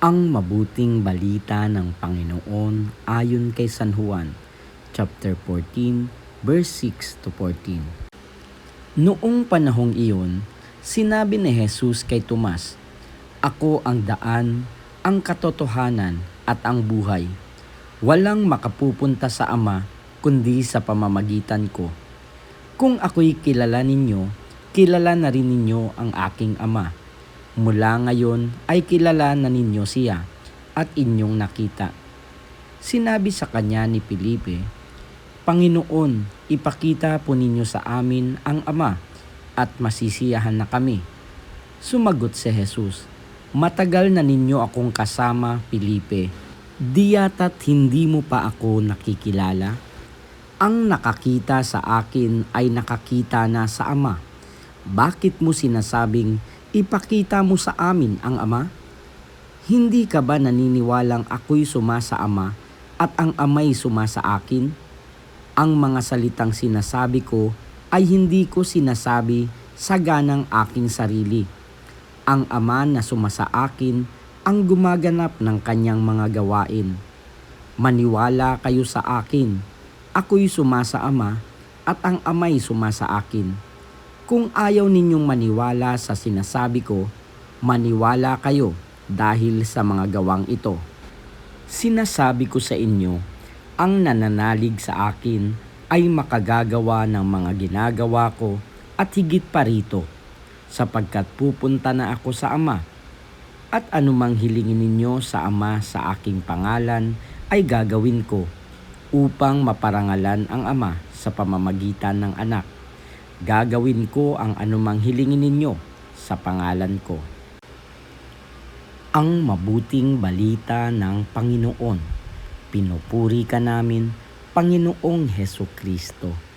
Ang mabuting balita ng Panginoon ayon kay San Juan, chapter 14, verse 6 to 14. Noong panahong iyon, sinabi ni Jesus kay Tomas, Ako ang daan, ang katotohanan at ang buhay. Walang makapupunta sa Ama kundi sa pamamagitan ko. Kung ako'y kilala ninyo, kilala na rin ninyo ang aking Ama. Mula ngayon ay kilala na ninyo siya at inyong nakita. Sinabi sa kanya ni Felipe, Panginoon, ipakita po ninyo sa amin ang Ama at masisiyahan na kami. Sumagot si Jesus, Matagal na ninyo akong kasama, Felipe. Di yata't hindi mo pa ako nakikilala? Ang nakakita sa akin ay nakakita na sa Ama. Bakit mo sinasabing ipakita mo sa amin ang Ama? Hindi ka ba naniniwalang ako'y suma sa Ama at ang Ama'y suma sa akin? Ang mga salitang sinasabi ko ay hindi ko sinasabi sa ganang aking sarili. Ang Ama na suma sa akin ang gumaganap ng kanyang mga gawain. Maniwala kayo sa akin. Ako'y suma sa Ama at ang Ama'y suma sa akin. Kung ayaw ninyong maniwala sa sinasabi ko, maniwala kayo dahil sa mga gawang ito. Sinasabi ko sa inyo, ang nananalig sa akin ay makagagawa ng mga ginagawa ko at higit pa rito, sapagkat pupunta na ako sa Ama. At anumang hilingin ninyo sa Ama sa aking pangalan ay gagawin ko upang maparangalan ang Ama sa pamamagitan ng anak gagawin ko ang anumang hilingin ninyo sa pangalan ko. Ang mabuting balita ng Panginoon. Pinupuri ka namin, Panginoong Heso Kristo.